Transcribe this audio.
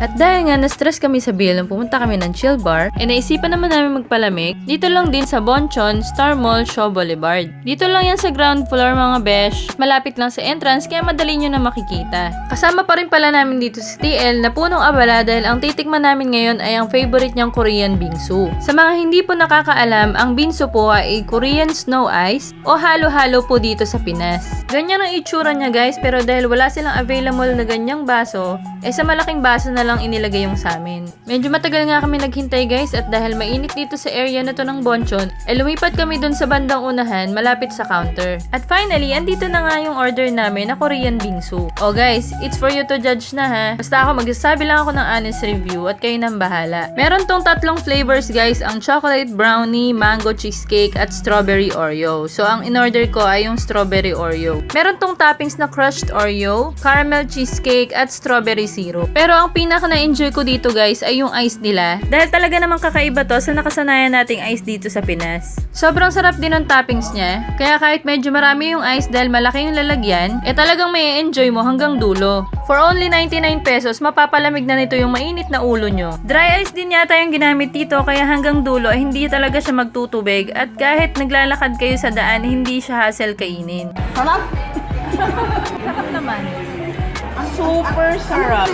At dahil nga na-stress kami sa bill nung pumunta kami ng chill bar, e naisipan naman namin magpalamig dito lang din sa Bonchon Star Mall Shaw Boulevard. Dito lang yan sa ground floor mga besh, malapit lang sa entrance kaya madali nyo na makikita. Kasama pa rin pala namin dito si TL na punong abala dahil ang titikman namin ngayon ay ang favorite niyang Korean bingsu. Sa mga hindi po nakakaalam, ang bingsu po ay Korean snow ice o halo-halo po dito sa Pinas. Ganyan ang itsura niya guys pero dahil wala silang available na ganyang baso, eh sa malaking baso na lang inilagay yung sa amin. Medyo matagal nga kami naghintay guys at dahil mainit dito sa area na to ng Bonchon, eh lumipat kami dun sa bandang unahan malapit sa counter. At finally, andito na nga yung order namin na Korean bingsu. O guys, it's for you to judge na ha. Basta ako magsasabi lang ako ng honest review at kayo nang bahala. Meron tong tatlong flavors guys, ang chocolate brownie, mango cheesecake at strawberry Oreo. So ang in-order ko ay yung strawberry Oreo. Meron tong toppings na crushed Oreo, caramel cheesecake at strawberry syrup. Pero ang pinaka na-enjoy ko dito guys ay yung ice nila. Dahil talaga namang kakaiba to sa nakasanayan nating ice dito sa Pinas. Sobrang sarap din ng toppings niya. Kaya kahit medyo marami yung ice dahil malaki yung lalagyan, eh talagang may enjoy mo hanggang dulo. For only 99 pesos, mapapalamig na nito yung mainit na ulo nyo. Dry ice din yata yung ginamit dito kaya hanggang dulo ay hindi talaga siya magtutubig at kahit naglalakad kayo sa daan, hindi siya hassle kainin. Sarap? Sarap naman. Super sarap.